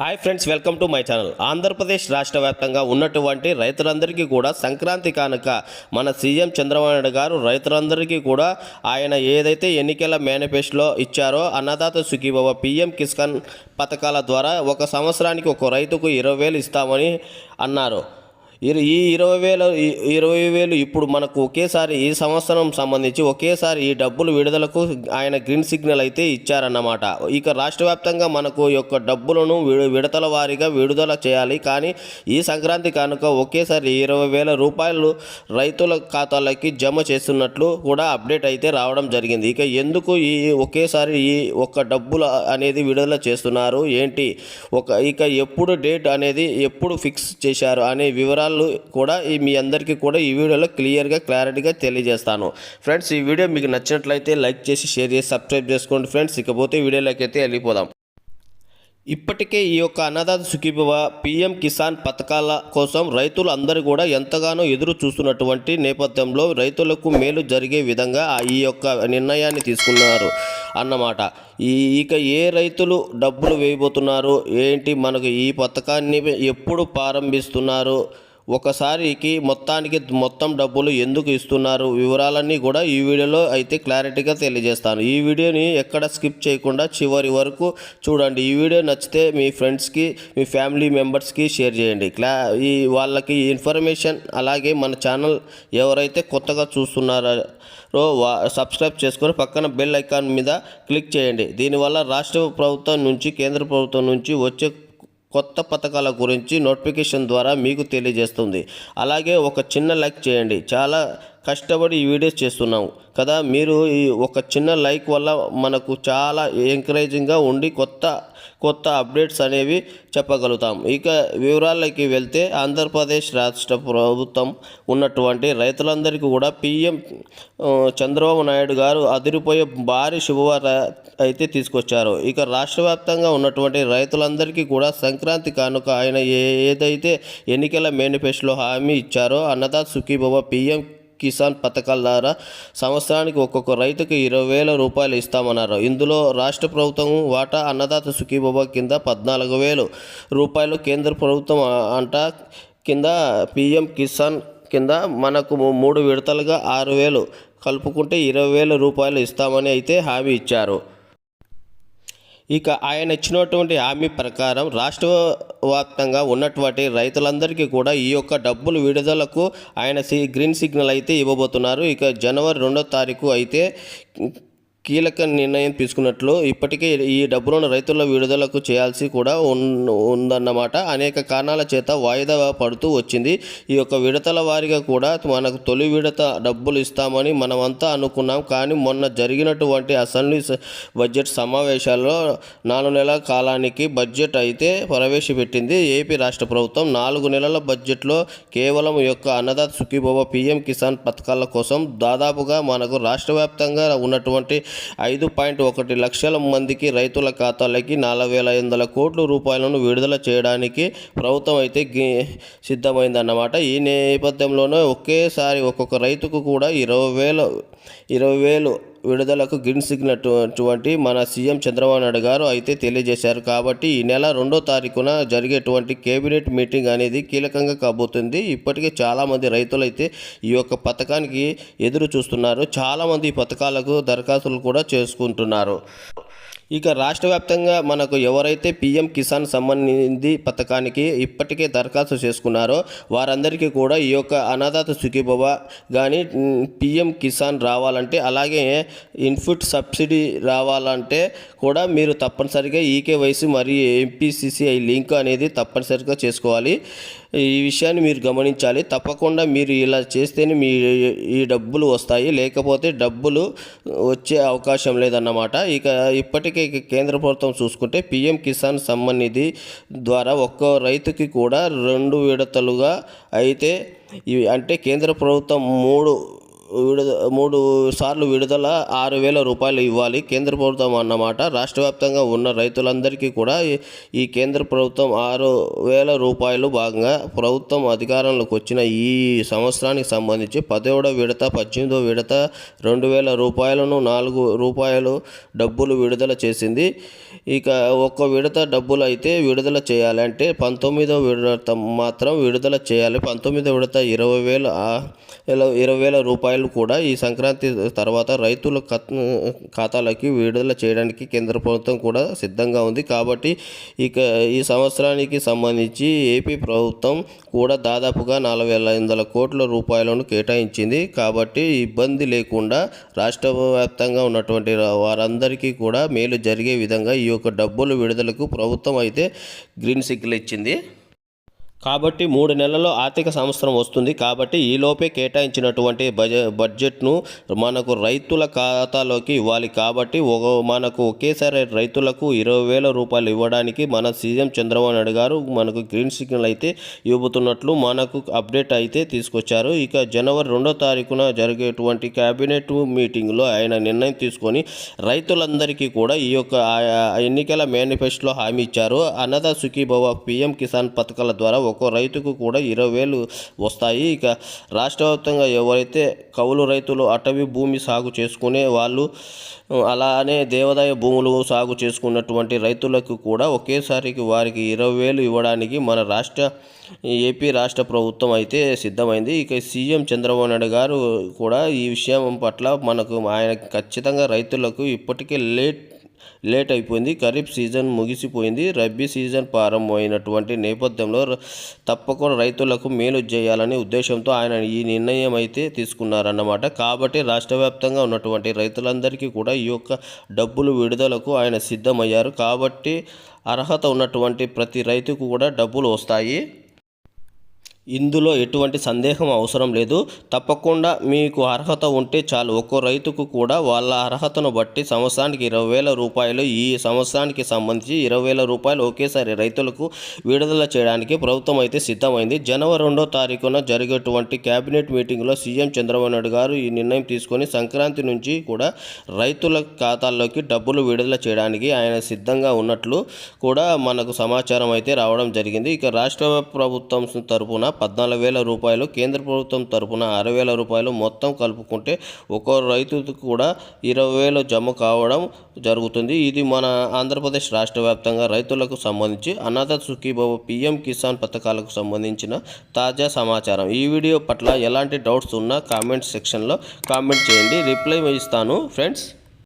Hi friends welcome to my channel. Andhra Pradesh రాష్ట్ర వ్యాప్తంగా ఉన్నటువంటి రైతులందరికీ కూడా సంక్రాంతి కానుక మన సీఎం చంద్రబాబు నాయుడు గారు రైతులందరికీ కూడా ఆయన ఏదైతే ఎన్నికల మేనిఫెస్టోలో ఇచ్చారో అన్నదాత సుఖీభవ పిఎం కిసాన్ పథకాల ద్వారా ఒక సంవత్సరానికి ఒక రైతుకు ఇరవై వేలు ఇస్తామని అన్నారు. ఈ ఇరవై వేల ఇరవై వేలు ఇప్పుడు మనకు ఒకేసారి ఈ సంవత్సరం సంబంధించి ఒకేసారి ఈ డబ్బులు విడుదలకు ఆయన గ్రీన్ సిగ్నల్ అయితే ఇచ్చారన్నమాట. ఇక రాష్ట్ర వ్యాప్తంగా మనకు యొక్క డబ్బులను విడతల వారీగా విడుదల చేయాలి. కానీ ఈ సంక్రాంతి కానుక ఒకేసారి ఇరవై వేల రూపాయలు రైతుల ఖాతాలకి జమ చేస్తున్నట్లు కూడా అప్డేట్ అయితే రావడం జరిగింది. ఇక ఎందుకు ఈ ఒకేసారి ఈ ఒక్క డబ్బులు అనేది విడుదల చేస్తున్నారు? ఏంటి? ఒక ఇక ఎప్పుడు డేట్ అనేది ఎప్పుడు ఫిక్స్ చేశారు? అనే వివరాలు కూడా ఈ మీ అందరికీ కూడా ఈ వీడియోలో క్లియర్గా క్లారిటీగా తెలియజేస్తాను. ఫ్రెండ్స్ ఈ వీడియో మీకు నచ్చినట్లయితే లైక్ చేసి షేర్ చేసి సబ్స్క్రైబ్ చేసుకోండి ఫ్రెండ్స్. ఇకపోతే వీడియోలోకి అయితే వెళ్ళిపోదాం. ఇప్పటికే ఈ యొక్క అన్నదాత సుఖీభవ పిఎం కిసాన్ పథకాల కోసం రైతులు అందరూ కూడా ఎంతగానో ఎదురు చూస్తున్నటువంటి నేపథ్యంలో రైతులకు మేలు జరిగే విధంగా ఈ యొక్క నిర్ణయాన్ని తీసుకున్నారు అన్నమాట. ఈ ఇక ఏ రైతులు డబ్బులు వేయబోతున్నారు? ఏంటి? మనకు ఈ పథకాన్ని ఎప్పుడు ప్రారంభిస్తున్నారు? ఒకసారికి మొత్తానికి మొత్తం డబ్బులు ఎందుకు ఇస్తున్నారు? వివరాలన్నీ కూడా ఈ వీడియోలో అయితే క్లారిటీగా తెలియజేస్తాను. ఈ వీడియోని ఎక్కడ స్కిప్ చేయకుండా చివరి వరకు చూడండి. ఈ వీడియో నచ్చితే మీ ఫ్రెండ్స్కి మీ ఫ్యామిలీ మెంబర్స్కి షేర్ చేయండి. క్లా ఈ వాళ్ళకి ఇన్ఫర్మేషన్ అలాగే మన ఛానల్ ఎవరైతే కొత్తగా చూస్తున్నారో వా సబ్స్క్రైబ్ చేసుకొని పక్కన బెల్ ఐకాన్ మీద క్లిక్ చేయండి. దీనివల్ల రాష్ట్ర ప్రభుత్వం నుంచి కేంద్ర ప్రభుత్వం నుంచి వచ్చే కొత్త పథకాల గురించి నోటిఫికేషన్ ద్వారా మీకు తెలియజేస్తుంది. అలాగే ఒక చిన్న లైక్ చేయండి. చాలా కష్టపడి ఈ వీడియోస్ చేస్తున్నాం కదా మీరు ఈ ఒక చిన్న లైక్ వల్ల మనకు చాలా ఎంకరేజింగ్గా ఉండి కొత్త కొత్త అప్డేట్స్ అనేవి చెప్పగలుగుతాం. ఇక వివరాలకి వెళ్తే ఆంధ్రప్రదేశ్ రాష్ట్ర ప్రభుత్వం ఉన్నటువంటి రైతులందరికీ కూడా పిఎం చంద్రబాబు నాయుడు గారు అదిరిపోయే భారీ శుభవార్త అయితే తీసుకొచ్చారు. ఇక రాష్ట్ర వ్యాప్తంగా ఉన్నటువంటి రైతులందరికీ కూడా సంక్రాంతి కానుక ఆయన ఏదైతే ఎన్నికల మేనిఫెస్టోలో హామీ ఇచ్చారో అన్నదా సుఖీభవ పిఎం కిసాన్ పథకాల ద్వారా సంవత్సరానికి ఒక్కొక్క రైతుకు ఇరవై వేల రూపాయలు ఇస్తామన్నారు. ఇందులో రాష్ట్ర ప్రభుత్వం వాటా అన్నదాత సుఖీబాబా కింద పద్నాలుగు వేలు రూపాయలు కేంద్ర ప్రభుత్వం అంట. కింద పిఎం కిసాన్ కింద మనకు మూడు విడతలుగా ఆరు వేలు కలుపుకుంటే ఇరవై వేల రూపాయలు ఇస్తామని అయితే హామీ ఇచ్చారు. ఇక ఆయన ఇచ్చినటువంటి హామీ ప్రకారం రాష్ట్ర వ్యాప్తంగా ఉన్నటువంటి రైతులందరికీ కూడా ఈ యొక్క డబ్బులు విడుదలకు ఆయన సి గ్రీన్ సిగ్నల్ అయితే ఇవ్వబోతున్నారు. ఇక జనవరి రెండో తారీఖు అయితే కీలక నిర్ణయం తీసుకున్నట్లు ఇప్పటికే ఈ డబ్బులను రైతుల విడుదలకు చేయాల్సి కూడా ఉన్- ఉందన్నమాట. అనేక కారణాల చేత వాయిదా పడుతూ వచ్చింది. ఈ యొక్క విడతల వారీగా కూడా మనకు తొలి విడత డబ్బులు ఇస్తామని మనమంతా అనుకున్నాం. కానీ మొన్న జరిగినటువంటి అసెంబ్లీ బడ్జెట్ సమావేశాల్లో నాలుగు నెలల కాలానికి బడ్జెట్ అయితే ప్రవేశపెట్టింది. ఏపీ రాష్ట్ర ప్రభుత్వం నాలుగు నెలల బడ్జెట్లో కేవలం ఈ యొక్క అన్నదాత సుఖీభవ పిఎం కిసాన్ పథకాల కోసం దాదాపుగా మనకు రాష్ట్ర వ్యాప్తంగా ఉన్నటువంటి ఐదు పాయింట్ ఒకటి లక్షల మందికి రైతుల ఖాతాలకి నాలుగు వేల ఐదు వందల కోట్ల రూపాయలను విడుదల చేయడానికి ప్రభుత్వం అయితే సిద్ధమైందన్నమాట. ఈ నేపథ్యంలోనే ఒకేసారి ఒక్కొక్క రైతుకు కూడా ఇరవై వేలు ఇరవై వేలు విడుదలకు గ్రీన్ సిగ్నల్ అటువంటి మన సీఎం చంద్రబాబు నాయుడు గారు అయితే తెలియజేశారు. కాబట్టి ఈ నెల రెండో తారీఖున జరిగేటువంటి కేబినెట్ మీటింగ్ అనేది కీలకంగా కాబోతుంది. ఇప్పటికే చాలామంది రైతులు అయితే ఈ యొక్క పథకానికి ఎదురు చూస్తున్నారు చాలామంది ఈ పథకాలకు దరఖాస్తులు కూడా చేసుకుంటున్నారు. ఇక రాష్ట్ర వ్యాప్తంగా మనకు ఎవరైతే పీఎం కిసాన్ సంబంధించి పథకానికి ఇప్పటికే దరఖాస్తు చేసుకున్నారో వారందరికీ కూడా ఈ యొక్క అనాథాత సుఖీభవ కానీ పీఎం కిసాన్ రావాలంటే అలాగే ఇన్పుట్ సబ్సిడీ రావాలంటే కూడా మీరు తప్పనిసరిగా ఈకేవైసీ మరియు ఎంపీసీసీఐ లింక్ అనేది తప్పనిసరిగా చేసుకోవాలి. ఈ విషయాన్ని మీరు గమనించాలి. తప్పకుండా మీరు ఇలా చేస్తేనే మీ ఈ డబ్బులు వస్తాయి. లేకపోతే డబ్బులు వచ్చే అవకాశం లేదన్నమాట. ఇక ఇప్పటికే కేంద్ర ప్రభుత్వం చూసుకుంటే పిఎం కిసాన్ సమ్మాన్ నిధి ద్వారా ఒక్కో రైతుకి కూడా రెండు విడతలుగా అయితే ఇవి అంటే కేంద్ర ప్రభుత్వం మూడు విడుదల మూడు సార్లు విడుదల ఆరు వేల రూపాయలు ఇవ్వాలి. కేంద్ర ప్రభుత్వం అన్నమాట రాష్ట్ర వ్యాప్తంగా ఉన్న రైతులందరికీ కూడా ఈ- కేంద్ర ప్రభుత్వం ఆరు వేల రూపాయలు భాగంగా ప్రభుత్వం అధికారంలోకి వచ్చిన ఈ సంవత్సరానికి సంబంధించి పదోడవ విడత పద్దెనిమిదో విడత రెండు వేల రూపాయలను నాలుగు రూపాయలు డబ్బులు విడుదల చేసింది. ఇక ఒక్క విడత డబ్బులు అయితే విడుదల చేయాలంటే పంతొమ్మిదో పంతొమ్మిదవ విడత మాత్రం విడుదల చేయాలి. పంతొమ్మిదో విడత ఇరవై వేల ఇరవై వేల రూపాయలు కూడా ఈ సంక్రాంతి తర్వాత రైతుల ఖాతాలకి విడుదల చేయడానికి కేంద్ర ప్రభుత్వం కూడా సిద్ధంగా ఉంది. కాబట్టి ఇక ఈ సంవత్సరానికి సంబంధించి ఏపీ ప్రభుత్వం కూడా దాదాపుగా నాలుగు వేల ఐదు వందల కోట్ల రూపాయలను కేటాయించింది. కాబట్టి ఇబ్బంది లేకుండా రాష్ట్ర వ్యాప్తంగా ఉన్నటువంటి వారందరికీ కూడా మేలు జరిగే విధంగా ఈ యొక్క డబ్బులు విడుదలకు ప్రభుత్వం అయితే గ్రీన్ సిగ్నల్ ఇచ్చింది. కాబట్టి మూడు నెలల్లో ఆర్థిక సంవత్సరం వస్తుంది. కాబట్టి ఈలోపే కేటాయించినటువంటి బజ బడ్జెట్ను మనకు రైతుల ఖాతాలోకి ఇవ్వాలి. కాబట్టి ఒక మనకు ఒకేసారి రైతులకు ఇరవై వేల రూపాయలు ఇవ్వడానికి మన సీఎం చంద్రబాబు నాయుడు గారు మనకు గ్రీన్ సిగ్నల్ అయితే ఇవ్వబోతున్నట్లు మనకు అప్డేట్ అయితే తీసుకొచ్చారు. ఇక జనవరి రెండో తారీఖున జరిగేటువంటి క్యాబినెట్ మీటింగ్లో ఆయన నిర్ణయం తీసుకొని రైతులందరికీ కూడా ఈ యొక్క ఎన్నికల మేనిఫెస్టోలో హామీ ఇచ్చారు. అన్నదా సుఖీభవ పిఎం కిసాన్ పథకాల ద్వారా ఒక్కో రైతుకు కూడా ఇరవై వేలు వస్తాయి. ఇక రాష్ట్ర వ్యాప్తంగా ఎవరైతే కౌలు రైతులు అటవీ భూమి సాగు చేసుకునే వాళ్ళు అలానే దేవాదాయ భూములు సాగు చేసుకున్నటువంటి రైతులకు కూడా ఒకేసారికి వారికి ఇరవై వేలు ఇవ్వడానికి మన రాష్ట్ర ఏపీ రాష్ట్ర ప్రభుత్వం అయితే సిద్ధమైంది. ఇక సీఎం చంద్రబాబు నాయుడు గారు కూడా ఈ విషయం పట్ల మనకు ఆయన ఖచ్చితంగా రైతులకు ఇప్పటికే లేట్ లేట్ అయిపోయింది. ఖరీఫ్ సీజన్ ముగిసిపోయింది. రబీ సీజన్ ప్రారంభమైనటువంటి నేపథ్యంలో తప్పకుండా రైతులకు మేలు చేయాలనే ఉద్దేశంతో ఆయన ఈ నిర్ణయం అయితే తీసుకున్నారన్నమాట. కాబట్టి రాష్ట్ర వ్యాప్తంగా ఉన్నటువంటి రైతులందరికీ కూడా ఈ యొక్క డబ్బులు విడుదలకు ఆయన సిద్ధమయ్యారు. కాబట్టి అర్హత ఉన్నటువంటి ప్రతి రైతుకు కూడా డబ్బులు వస్తాయి. ఇందులో ఎటువంటి సందేహం అవసరం లేదు. తప్పకుండా మీకు అర్హత ఉంటే చాలు. ఒక్కో రైతుకు కూడా వాళ్ళ అర్హతను బట్టి సంవత్సరానికి ఇరవై వేల రూపాయలు ఈ సంవత్సరానికి సంబంధించి ఇరవై వేల రూపాయలు ఒకేసారి రైతులకు విడుదల చేయడానికి ప్రభుత్వం అయితే సిద్ధమైంది. జనవరి రెండో తారీఖున జరిగేటువంటి కేబినెట్ మీటింగ్లో సీఎం చంద్రబాబు నాయుడు గారు ఈ నిర్ణయం తీసుకొని సంక్రాంతి నుంచి కూడా రైతుల ఖాతాల్లోకి డబ్బులు విడుదల చేయడానికి ఆయన సిద్ధంగా ఉన్నట్లు కూడా మనకు సమాచారం అయితే రావడం జరిగింది. ఇక రాష్ట్ర ప్రభుత్వం తరపున పద్నాలుగు వేల రూపాయలు కేంద్ర ప్రభుత్వం తరపున అరవై వేల రూపాయలు మొత్తం కలుపుకుంటే ఒక్కో రైతుకు కూడా ఇరవై వేలు జమ కావడం జరుగుతుంది. ఇది మన ఆంధ్రప్రదేశ్ రాష్ట్ర వ్యాప్తంగా రైతులకు సంబంధించి అనాథ సుఖీబాబు పిఎం కిసాన్ పథకాలకు సంబంధించిన తాజా సమాచారం. ఈ వీడియో పట్ల ఎలాంటి డౌట్స్ ఉన్నా కామెంట్ సెక్షన్లో కామెంట్ చేయండి. రిప్లై ఇస్తాను. ఫ్రెండ్స్